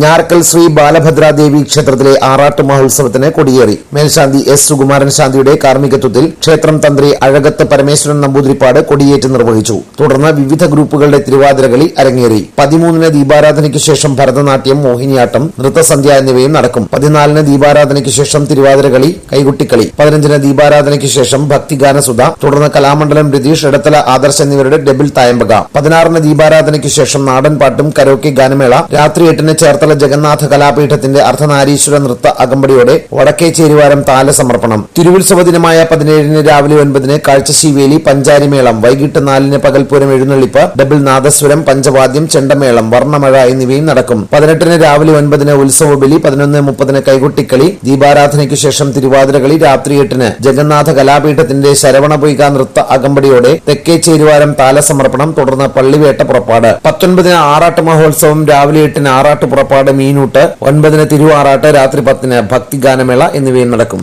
ഞാർക്കൽ ശ്രീ ബാലഭദ്രാദേവി ക്ഷേത്രത്തിലെ ആറാട്ട് മഹോത്സവത്തിന് കൊടിയേറി. മേൽശാന്തി എസ് സുകുമാരൻ ശാന്തിയുടെ കാർമ്മികത്വത്തിൽ ക്ഷേത്രം തന്ത്രി അഴകത്ത് പരമേശ്വരൻ നമ്പൂതിരിപ്പാട് കൊടിയേറ്റ് നിർവഹിച്ചു. തുടർന്ന് വിവിധ ഗ്രൂപ്പുകളുടെ തിരുവാതിരകളി അരങ്ങേറി. പതിമൂന്നിന് ദീപാരാധനയ്ക്ക് ശേഷം ഭരതനാട്യം മോഹിനിയാട്ടം നൃത്തസന്ധ്യ എന്നിവയും നടക്കും. പതിനാലിന് ദീപാരാധനയ്ക്ക് ശേഷം തിരുവാതിരകളി കൈകുട്ടിക്കളി. പതിനഞ്ചിന് ദീപാരാധനയ്ക്ക് ശേഷം ഭക്തിഗാന ഭക്തിഗാനസുധ. തുടർന്ന് കലാമണ്ഡലം രതീഷ് ഇടത്തല ആദർശ് എന്നിവരുടെ ഡബിൾ തായമ്പക. പതിനാറിന് ദീപാരാധനയ്ക്ക് ശേഷം നാടൻ പാട്ടും കരോക്കെ ഗാനമേള. രാത്രി എട്ടിന് ചേർത്തല ജഗന്നാഥ കലാപീഠത്തിന്റെ അർദ്ധനാരീശ്വര നൃത്ത അകമ്പടിയോടെ വടക്കേ ചേരുവാരം താലസമർപ്പണം. തിരുവുത്സവ ദിനമായ പതിനേഴിന് രാവിലെ ഒൻപതിന് കാഴ്ചശീവേലി പഞ്ചാരിമേളം വൈകിട്ട് നാലിന് പകൽപൂരം എഴുന്നള്ളിപ്പ് ഡബിൾ നാദസ്വരം പഞ്ചവാദ്യം ചെണ്ടമേളം വർണമഴ എന്നിവയും നടക്കും. പതിനെട്ടിന് രാവിലെ ഒൻപതിന് ഉത്സവബലി പതിനൊന്ന് മുപ്പതിന് കൈകൊട്ടിക്കളി ദീപാരാധനയ്ക്ക് ശേഷം തിരുവാതിരകളി രാത്രി എട്ടിന് ജഗന്നാഥ കലാപീഠത്തിന്റെ ശരവണപൊയ്ക നൃത്ത അകമ്പടിയോടെ തെക്കേ ചേരുവാരം താലസമർപ്പണം തുടർന്ന് പള്ളിവേട്ട പുറപ്പാട്. പത്തൊൻപതിന് ആറാട്ട് മഹോത്സവം രാവിലെ എട്ടിന് ആറാട്ട് പുറപ്പാട് മീനൂട്ട് ഒൻപതിന് തിരുവാറാട്ട് രാത്രി പത്തിന് ഭക്തിഗാനമേള എന്നിവയും നടക്കും.